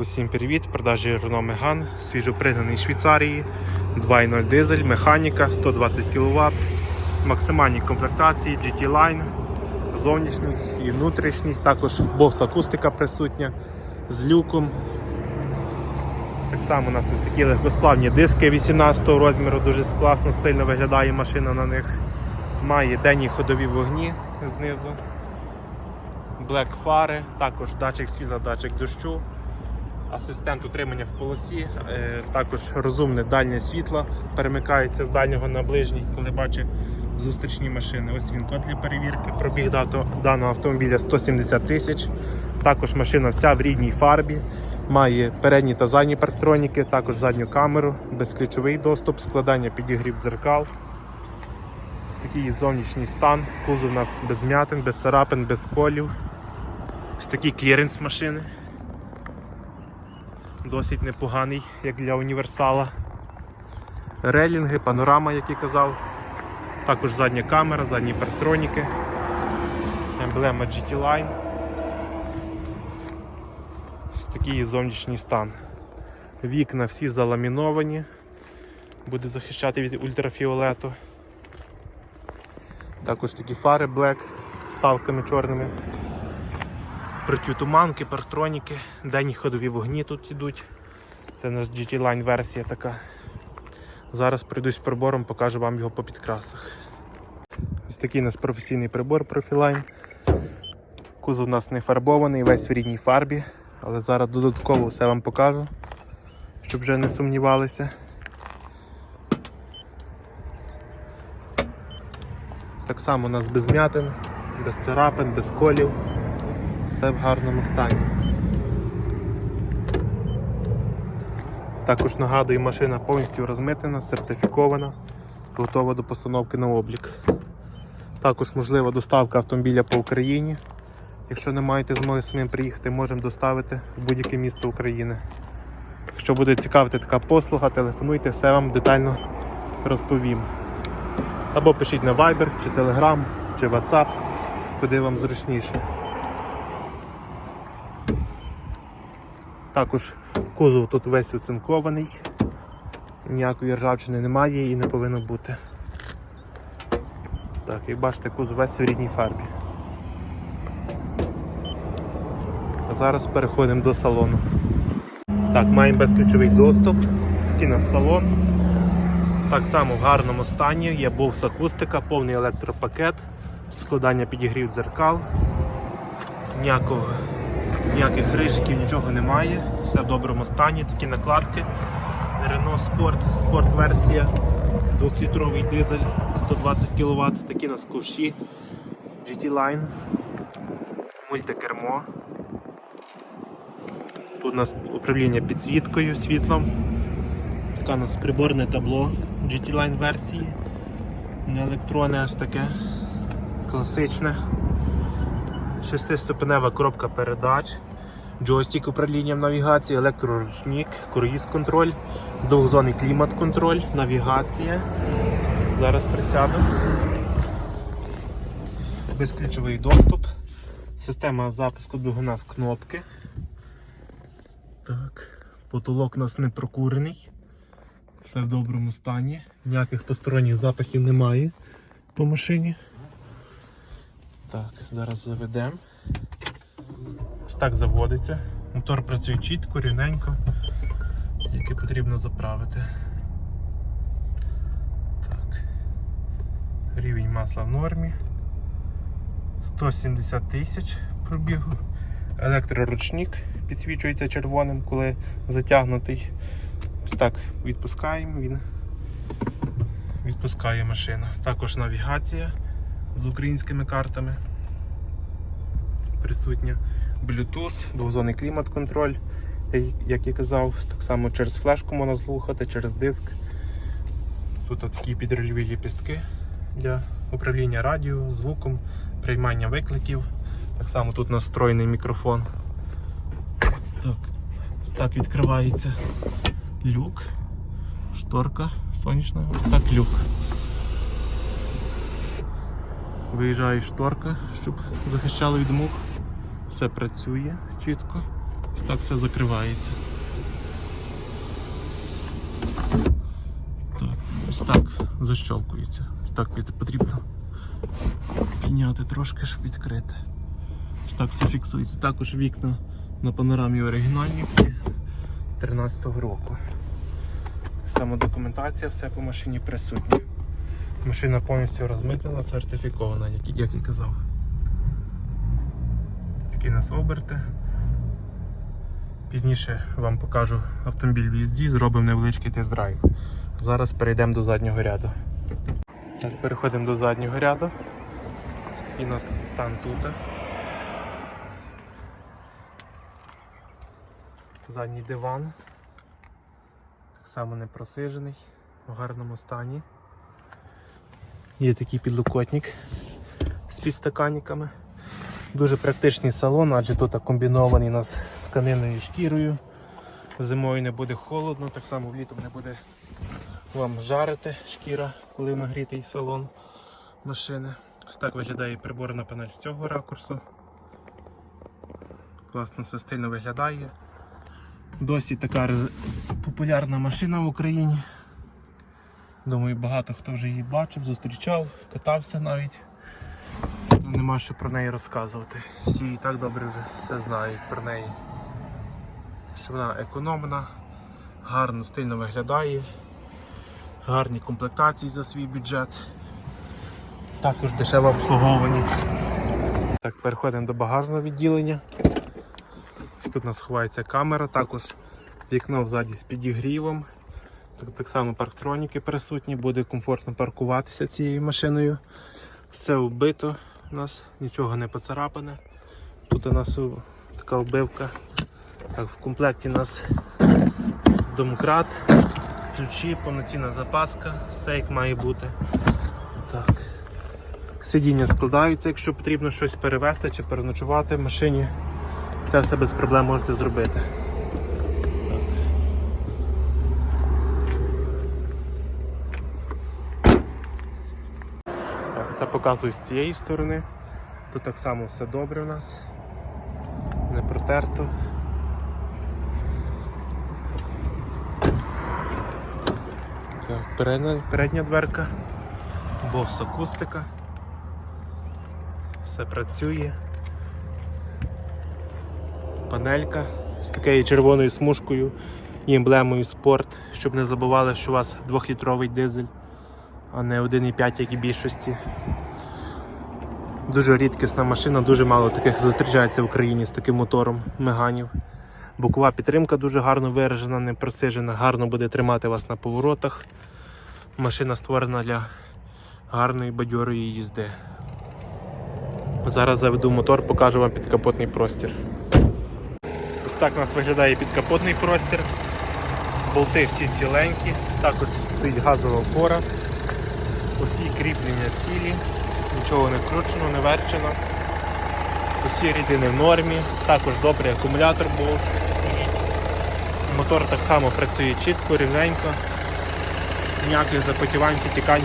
Усім привіт! Продажі Renault Megane, свіжопригнаний Швейцарії, 2.0 дизель, механіка, 120 кВт, максимальні комплектації, GT Line, зовнішніх і внутрішніх, також бокс акустика присутня з люком. Так само у нас ось такі легкосплавні диски 18 розміру, дуже класно, стильно виглядає машина на них. Має денні ходові вогні знизу. Black фари, також датчик світла, датчик дощу, асистент утримання в полосі, е, також розумне дальнє світло, перемикається з дальнього на ближній, коли бачить зустрічні машини. Ось він код для перевірки. Пробіг даного автомобіля 170 тисяч. Також машина вся в рідній фарбі. Має передні та задні парктроніки, також задню камеру, безключовий доступ, складання підігрів дзеркал. Ось такий зовнішній стан. Кузов у нас без м'ятин, без царапин, без колів. Ось такий кліренс машини. Досить непоганий, як для універсала. Релінги, панорама, як і казав. Також задня камера, задні парктроніки. Емблема GT Line. Ось такий зовнішній стан. Вікна всі заламіновані. Буде захищати від ультрафіолету. Також такі фари Black з ставками чорними. Протитуманки, парктроніки, денні ходові вогні тут йдуть. Це у нас GT Line версія така. Зараз пройдусь прибором, покажу вам його по підкрасах. Ось такий у нас професійний прибор Profiline. Кузов у нас не фарбований, весь в рідній фарбі, але зараз додатково все вам покажу, щоб вже не сумнівалися. Так само у нас без м'ятин, без царапин, без колів. Все в гарному стані. Також нагадую, машина повністю розмитена, сертифікована, готова до постановки на облік. Також можлива доставка автомобіля по Україні. Якщо не маєте змоги самим приїхати, можемо доставити в будь-яке місто України. Якщо буде цікавити така послуга, телефонуйте, все вам детально розповім. Або пишіть на Viber, чи Telegram, чи WhatsApp, куди вам зручніше. Також кузов тут весь оцинкований, ніякої ржавчини немає і не повинно бути. Так, як бачите, кузов весь в рідній фарбі. А зараз переходимо до салону. Так, маємо безключовий доступ. Ось такий нас салон. Так само в гарному стані, є бовс акустика, повний електропакет, складання підігрів дзеркал. Ніякого, ніяких рижиків, нічого немає. Все в доброму стані, такі накладки. Renault Sport, Sport версія, 2-літровий дизель 120 кВт, такі нас ковші, GT Line, мультикермо. Тут у нас управління підсвіткою, світлом. Така у нас приборне табло GT Line версії. Не електронне ось таке. Класичне. Шестиступенева коробка передач, джойстик управління в навігації, електроручник, круїз контроль, двохзонний клімат контроль, навігація. Зараз присяду. Безключовий доступ. Система запуску двигуна з кнопки. Так, потолок у нас не прокурений. Все в доброму стані, ніяких посторонніх запахів немає по машині. Так, зараз заведемо. Ось так заводиться. Мотор працює чітко, рівненько, тільки потрібно заправити. Так. Рівень масла в нормі. 170 тисяч пробігу. Електроручник підсвічується червоним, коли затягнутий. Ось так відпускаємо, він відпускає машину. Також навігація з українськими картами. Присутня Bluetooth, двозонний клімат-контроль, як я казав, так само через флешку можна слухати, через диск. Тут такі підрольові ліпістки для управління радіо, звуком, приймання викликів. Так само тут настроєний мікрофон. Так, так відкривається люк, шторка сонячна, ось так люк. Виїжджає шторка, щоб захищало від мух. Все працює чітко. Так все закривається. Так, ось так защолкується. Ось так потрібно підняти трошки, щоб відкрити. Ось так все фіксується. Також вікна на панорамі оригінальні всі 13-го року. Саме документація, все по машині присутня. Машина повністю розмитнена, сертифікована, як, і казав. Такі нас оберти. Пізніше вам покажу автомобіль в їзді, зробимо невеличкий тест-драйв. Зараз перейдемо до заднього ряду. Так, переходимо до заднього ряду. Такий у нас стан тут. Задній диван. Так само не просижений, в гарному стані. Є такий підлокотник з підстаканниками. Дуже практичний салон, адже тут комбінований у нас з тканиною і шкірою. Зимою не буде холодно, так само влітом не буде вам жарити шкіра, коли нагрітий салон машини. Ось так виглядає приборна панель з цього ракурсу. Класно все стильно виглядає. Досі така популярна машина в Україні. Думаю, багато хто вже її бачив, зустрічав, катався навіть. То Нема що про неї розказувати. Всі і так добре вже все знають про неї. Що вона економна, гарно, стильно виглядає, гарні комплектації за свій бюджет. Також дешево обслуговані. Так, переходимо до багажного відділення. Тут у нас ховається камера, також вікно ззаді з підігрівом. Так, так само парктроніки присутні, буде комфортно паркуватися цією машиною. Все вбито у нас, нічого не поцарапане. Тут у нас така вбивка. Так, в комплекті у нас домкрат, ключі, повноцінна запаска, все як має бути. Так. Сидіння складаються, якщо потрібно щось перевезти чи переночувати в машині. Це все без проблем можете зробити. Це показую з цієї сторони. Тут так само все добре у нас. Не протерто. Так, передня, передня дверка, бокс акустика. Все працює. Панелька з такою червоною смужкою і емблемою спорт, щоб не забували, що у вас 2-літровий дизель, а не 1,5, як і більшості. Дуже рідкісна машина, дуже мало таких зустрічається в Україні з таким мотором меганів. Бокова підтримка дуже гарно виражена, не просижена, гарно буде тримати вас на поворотах. Машина створена для гарної бадьорої їзди. Зараз заведу мотор, покажу вам підкапотний простір. Ось так у нас виглядає підкапотний простір. Болти всі ціленькі, також стоїть газова опора. Усі кріплення цілі, нічого не вкручено, не верчено. Усі рідини в нормі, також добрий акумулятор був. Мотор так само працює чітко, рівненько. Ніяких запотівань, підтікань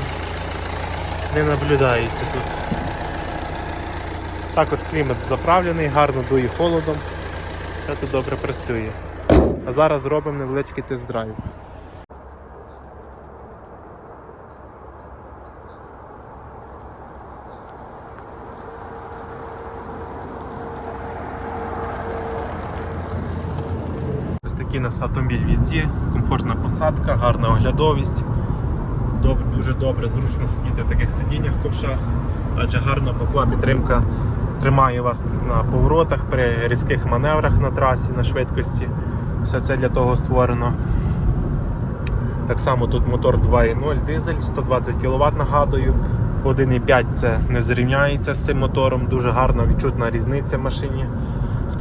не наблюдається тут. Також клімат заправлений, гарно дує холодом. Все тут добре працює. А зараз зробимо невеличкий тест-драйв. Ось такий у нас автомобіль візді, комфортна посадка, гарна оглядовість. Доб- Дуже добре, зручно сидіти в таких сидіннях ковшах, адже гарна бокова підтримка тримає вас на поворотах, при різких маневрах на трасі, на швидкості. Все це для того створено. Так само тут мотор 2.0 дизель, 120 кВт нагадую. 1.5 це не зрівняється з цим мотором, дуже гарна відчутна різниця в машині.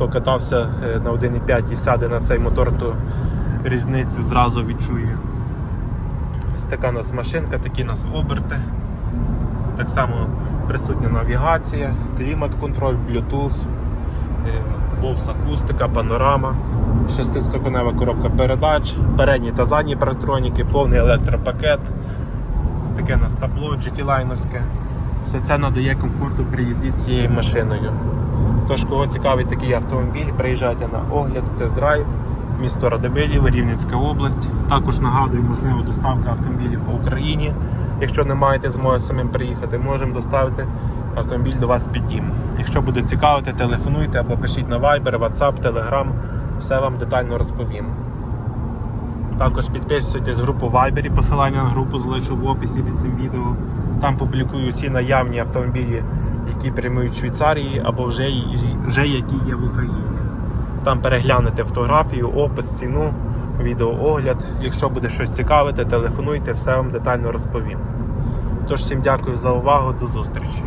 Хто катався е, на 1.5 і сяде на цей мотор, то різницю зразу відчує. Ось така у нас машинка, такі у нас оберти. Так само присутня навігація, клімат-контроль, Bluetooth, е, Bose акустика, панорама, шестиступенева коробка передач, передні та задні парктроніки, повний електропакет. Ось таке у нас табло GT-лайновське. Все це надає комфорту при їзді цією машиною. Тож, кого цікавить такий автомобіль, приїжджайте на огляд, тест-драйв, місто Радивилів, Рівненська область. Також нагадую, можливо, доставка автомобілів по Україні. Якщо не маєте змоги самим приїхати, можемо доставити автомобіль до вас під дім. Якщо буде цікавити, телефонуйте або пишіть на Viber, WhatsApp, Telegram, все вам детально розповім. Також підписуйтесь в групу Viber, посилання на групу залишу в описі під цим відео. Там публікую всі наявні автомобілі, які прямують в Швейцарії або вже, вже які є в Україні. Там переглянете фотографію, опис, ціну, відеоогляд. Якщо буде щось цікавити, телефонуйте, все вам детально розповім. Тож всім дякую за увагу, до зустрічі.